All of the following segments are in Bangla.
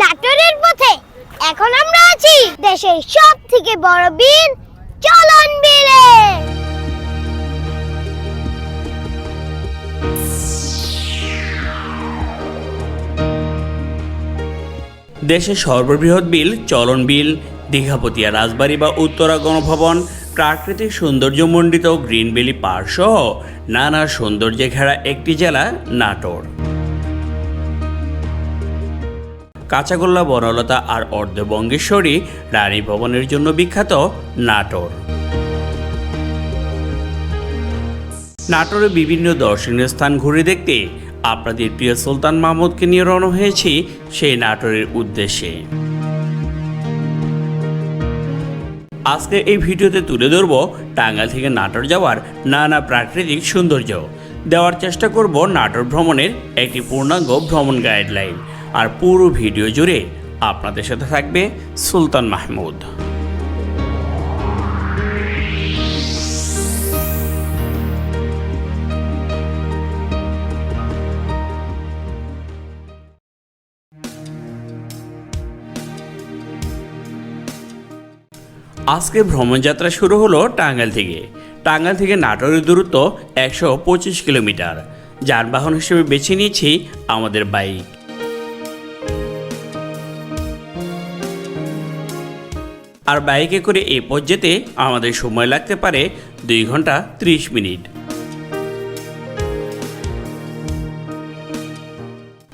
নাটোরের পথে। এখন আমরা আছি দেশের সব থেকে বড় বিল চলন বিলে দেশের সর্ববৃহৎ বিল চলন বিল দীঘাপতিয়া রাজবাড়ি বা উত্তরা গণভবন, প্রাকৃতিক সৌন্দর্যমণ্ডিত গ্রিন ভ্যালি পার্ক সহ নানা সৌন্দর্যে ঘেরা একটি জেলা নাটোর। কাঁচাগোল্লা, বনলতা আর অর্ধবঙ্গেশ্বরী রানী ভবনের জন্য বিখ্যাত নাটোর। নাটোরে বিভিন্ন দর্শনীয় স্থান ঘুরে দেখতে আপনাদের প্রিয় সুলতান মাহমুদকে নিয়ে রওনা হয়েছি সেই নাটোরের উদ্দেশ্যে। আজকে এই ভিডিওতে তুলে ধরব টাঙ্গাইল থেকে নাটোর যাওয়ার নানা প্রাকৃতিক সৌন্দর্য। দেওয়ার চেষ্টা করব নাটোর ভ্রমণের একটি পূর্ণাঙ্গ ভ্রমণ গাইডলাইন। আর পুরো ভিডিও জুড়ে আপনাদের সাথে থাকবে সুলতান মাহমুদ। আজকে ভ্রমণযাত্রা শুরু হলো টাঙ্গাইল থেকে। টাঙ্গাইল থেকে নাটোরের দূরত্ব একশো পঁচিশ কিলোমিটার। যানবাহন হিসেবে বেছে নিয়েছি আমাদের বাইক। আর বাইকে করে এ পথ যেতে আমাদের সময় লাগতে পারে দুই ঘণ্টা ত্রিশ মিনিট।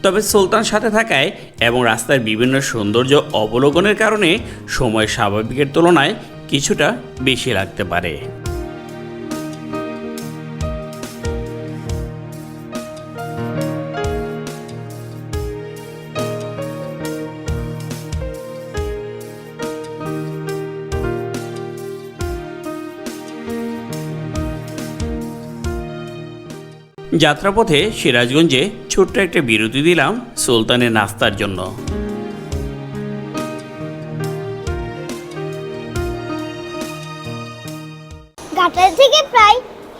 তবে সুলতান সাথে থাকায় এবং রাস্তার বিভিন্ন সৌন্দর্য অবলোকনের কারণে সময় স্বাভাবিকের তুলনায় কিছুটা বেশি লাগতে পারে। যাত্রাপথে সিরাজগঞ্জে ছোট্ট একটা বিরতি দিলাম সুলতানের নাস্তার জন্য। ঘাটাল থেকে প্রায়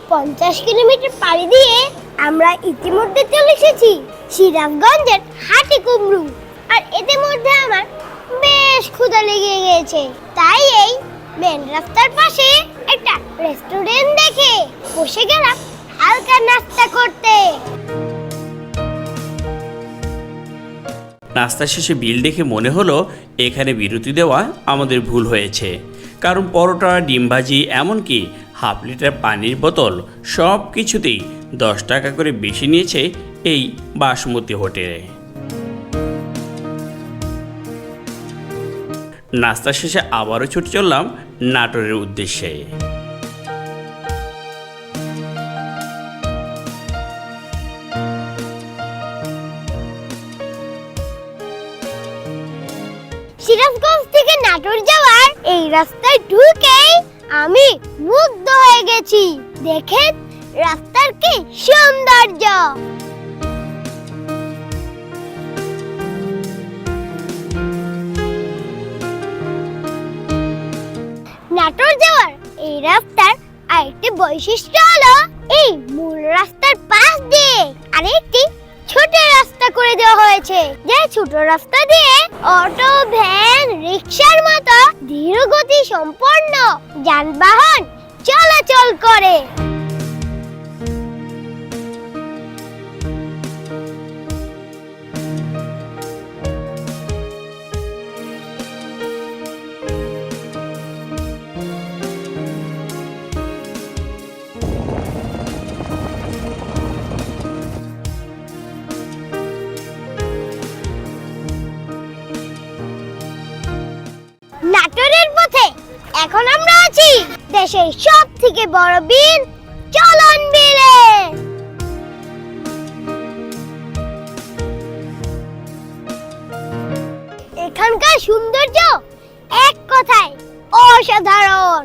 পঞ্চাশ কিলোমিটার পাড়ি দিয়ে আমরা ইতিমধ্যে চলে এসেছি সিরাজগঞ্জের হাটে কুমরু আর এতে মধ্যে আমার বেশ ক্ষুধা লেগে গিয়েছে তাই এই মেন রাস্তার পাশে একটা রেস্টুরেন্ট দেখে বসে গেলাম। হালকা নাস্তা করতে। নাস্তা শেষে বিল দেখে মনে হলো, এখানে বিরতি দেওয়া আমাদের ভুল হয়েছে। কারণ পরোটা, ডিম ভাজি, এমনকি হাফ লিটার পানির বোতল সব কিছুতেই দশ টাকা করে বেশি নিয়েছে এই বাসমতি হোটেলে। নাস্তা শেষে আবারও ছুটে চললাম নাটোরের উদ্দেশ্যে। সিরাজগঞ্জ থেকে নাটোর যাওয়ার এই রাস্তায় ঢুকেই আমি মুগ্ধ হয়ে গেছি। দেখেন, রাস্তার কি সৌন্দর্য। নাটোর যাওয়ার এই রাস্তার আরেকটি বৈশিষ্ট্য হলো এই মূল রাস্তার পাশ দিয়ে আরেকটি ছোট রাস্তা করে দেওয়া হয়েছে, যে ছোট রাস্তা দিয়ে অটো, ভ্যান রিক্সার মতো ধীর গতি সম্পন্ন যানবাহন চলাচল করে। এখন আমরা আছি দেশের সব থেকে বড় বিল চলন বিলে এখানকার সৌন্দর্য এক কথায় অসাধারণ।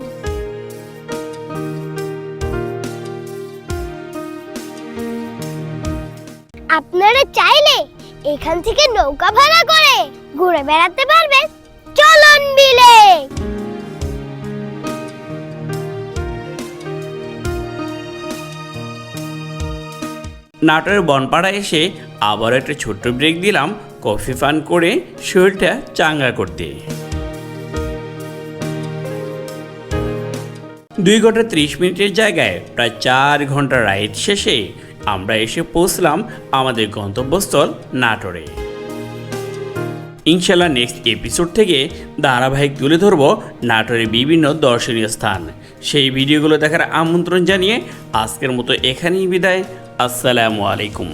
আপনারা চাইলে এখান থেকে নৌকা ভাড়া করে ঘুরে বেড়াতে পারবেন। নাটোরের বনপাড়া এসে আবার একটা ছোট্ট ব্রেক দিলাম কফি পান করে শরীরটা চাঙ্গা করতে। দুই ঘণ্টা ত্রিশ মিনিটের জায়গায় প্রায় চার ঘণ্টা রাইড শেষে আমরা এসে পৌঁছলাম আমাদের গন্তব্যস্থল নাটোরে। ইনশাল্লাহ নেক্সট এপিসোড থেকে ধারাবাহিক তুলে ধরব নাটোরের বিভিন্ন দর্শনীয় স্থান। সেই ভিডিওগুলো দেখার আমন্ত্রণ জানিয়ে আজকের মতো এখানেই বিদায়। আসসালামু আলাইকুম